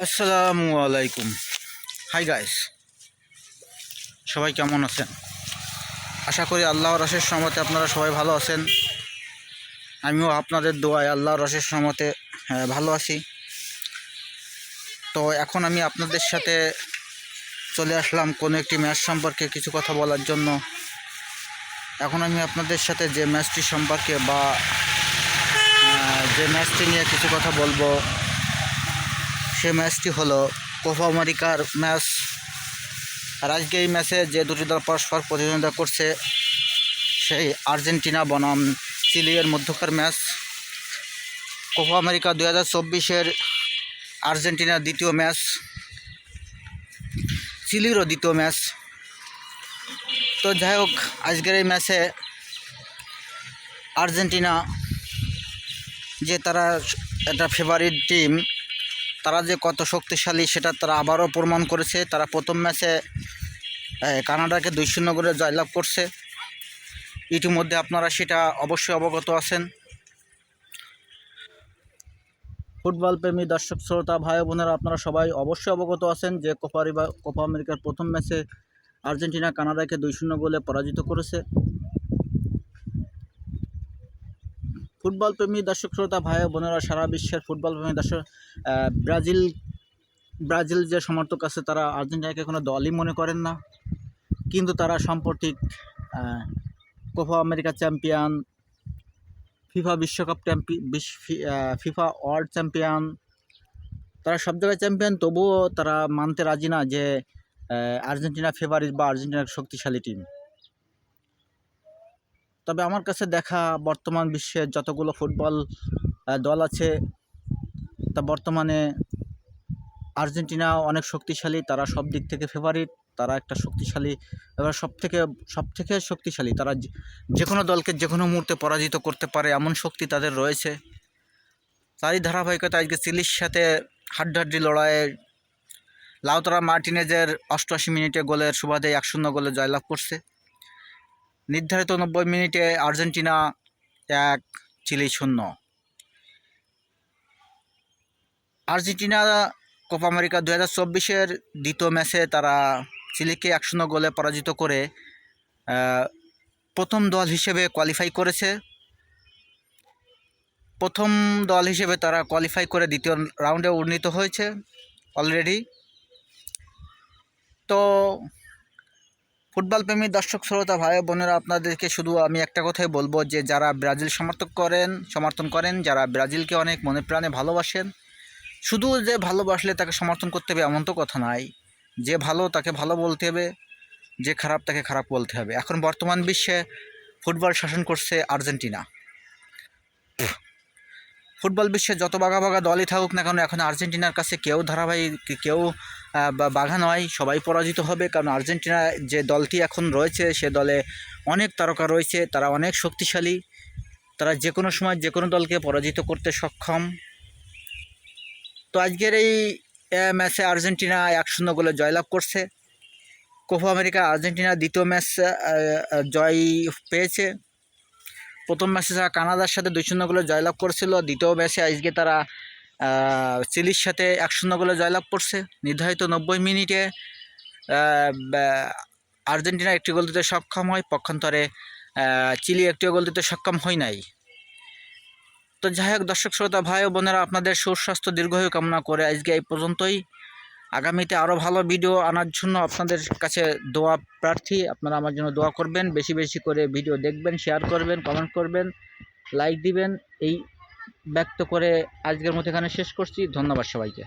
আসসালামু আলাইকুম। Hi guys সবাই কেমন আছেন? আশা করি আল্লাহর রসের সমতে আপনারা সবাই ভালো আছেন। আমিও আপনাদের দোয়ায় আল্লাহর রসের আহ, ভালো আছি। তো এখন আমি আপনাদের সাথে চলে আসলাম কোনো একটি ম্যাচ সম্পর্কে কিছু কথা বলার জন্য। এখন আমি আপনাদের সাথে যে ম্যাচটি সম্পর্কে বা যে ম্যাচটি নিয়ে কিছু কথা বলব সে ম্যাচটি হলো কোপা আমেরিকার ম্যাচ। আর আজকে এই ম্যাচে যে দুটি দল পরস্পর প্রতিদ্বন্দ্বিতা করছে, সেই আর্জেন্টিনা, বনাম চিলিয়ের মধ্যকার ম্যাচ। কোপা আমেরিকা দু হাজার চব্বিশের আর্জেন্টিনার দ্বিতীয় ম্যাচ, চিলিরও দ্বিতীয় ম্যাচ। তো যাই হোক, আজকের এই ম্যাচে আর্জেন্টিনা যে তারা একটা ফেভারিট টিম তারা যে কত শক্তিশালী সেটা তারা আবারও প্রমাণ করেছে। তারা প্রথম ম্যাচে কানাডাকে দুই শূন্য করে জয়লাভ করছে। ইতিমধ্যে আপনারা সেটা অবশ্যই অবগত আছেন। ফুটবল প্রেমী দর্শক, শ্রোতা, ভাই বোনেরা, আপনারা সবাই অবশ্যই অবগত আছেন যে কোপা কোপা আমেরিকার প্রথম ম্যাচে আর্জেন্টিনা কানাডাকে দুই শূন্য গোলে পরাজিত করেছে। ফুটবল প্রেমী দর্শক শ্রোতা, ভাই বোনেরা, সারা বিশ্বের ফুটবল প্রেমী দর্শক ব্রাজিল ব্রাজিল যে সমর্থক আছে তারা আর্জেন্টিনাকে কোনো দলই মনে করেন না। কিন্তু তারা সাম্প্রতিক কোপা আমেরিকা চ্যাম্পিয়ন, ফিফা বিশ্বকাপ চ্যাম্পি ফিফা ওয়ার্ল্ড চ্যাম্পিয়ন, তারা সব জায়গায় চ্যাম্পিয়ন, তবুও তারা মানতে রাজি না যে আর্জেন্টিনা ফেভারিট বা আর্জেন্টিনার শক্তিশালী টিম তবে আমার কাছে দেখা বর্তমান বিশ্বের যতগুলো ফুটবল দল আছে, তা বর্তমানে আর্জেন্টিনা অনেক শক্তিশালী, তারা সব দিক থেকে ফেভারিট তারা একটা শক্তিশালী, এবার সব থেকে সব থেকে শক্তিশালী, তারা যে- কোনো দলকে যে কোনো মুহূর্তে পরাজিত করতে পারে, এমন শক্তি তাদের রয়েছে। তারই ধারাবাহিকতা আজকে চিলির সাথে হাড্ডাহাড্ডি লড়াইয়ে লাউতরা মার্টিনেজের অষ্টআশি মিনিটে গোলের সুবাদে এক শূন্য গোলে জয়লাভ করছে। নির্ধারিত নব্বই মিনিটে আর্জেন্টিনা এক, চিলি শূন্য। আর্জেন্টিনা কোপা আমেরিকা দু হাজার চব্বিশের দ্বিতীয় ম্যাচে তারা চিলিকে এক শূন্য গোলে পরাজিত করে প্রথম দল হিসেবে কোয়ালিফাই করেছে। প্রথম দল হিসেবে তারা কোয়ালিফাই করে দ্বিতীয় রাউন্ডে উন্নীত হয়েছে অলরেডি তো ফুটবল প্রেমী দর্শক, শ্রোতা, ভাই বোনেরা, আপনাদেরকে শুধু আমি একটা কথাই বলব যে, যারা ব্রাজিল সমর্থক করেন, সমর্থন করেন, যারা ব্রাজিলকে অনেক মনে প্রাণে ভালোবাসেন, শুধু যে ভালোবাসলে তাকে সমর্থন করতে হবে এমন তো কথা নাই। যে ভালো তাকে ভালো বলতে হবে, যে খারাপ তাকে খারাপ বলতে হবে। এখন বর্তমান বিশ্বে ফুটবল শাসন করছে আর্জেন্টিনা। ফুটবল বিশ্বে যত বাঘা বাঘা দলই থাকুক না কেন, এখন আর্জেন্টিনার কাছে কেউ ধারাবাহিক, কেউ বাঘা নয়, সবাই পরাজিত হবে। কারণ আর্জেন্টিনা যে দলটি এখন রয়েছে, সে দলে অনেক তারকা রয়েছে, তারা অনেক শক্তিশালী। তারা যে কোনো সময় যে কোনো দলকে পরাজিত করতে সক্ষম। তো আজকের এই ম্যাচে আর্জেন্টিনা এক শূন্য গোলে জয়লাভ করছে। কোপা আমেরিকা আর্জেন্টিনা দ্বিতীয় ম্যাচ জয় পেয়েছে। প্রথম ম্যাচে তারা কানাডার সাথে দুই শূন্য গোলে জয়লাভ করেছিল, দ্বিতীয় ম্যাচে আজকে তারা চিলির সাথে এক শূন্য গোলে জয়লাভ করছে। নির্ধারিত নব্বই মিনিটে আর্জেন্টিনা একটি গোল দিতে সক্ষম হয়, পক্ষান্তরে চিলি একটিও গোল দিতে সক্ষম হয় নাই। তো যাই হোক, দর্শক, শ্রোতা, ভাই ও বোনেরা, আপনাদের সুস্বাস্থ্য, দীর্ঘায়ু কামনা করে আজকে এই পর্যন্তই। আগামীতে আরও ভালো ভিডিও আনার জন্য আপনাদের কাছে দোয়া প্রার্থী। আপনারা আমার জন্য দোয়া করবেন, বেশি বেশি করে ভিডিও দেখবেন শেয়ার করবেন কমেন্ট করবেন লাইক দিবেন। এই ব্যক্ত করে আজকের মতো এখানে শেষ করছি। ধন্যবাদ সবাইকে।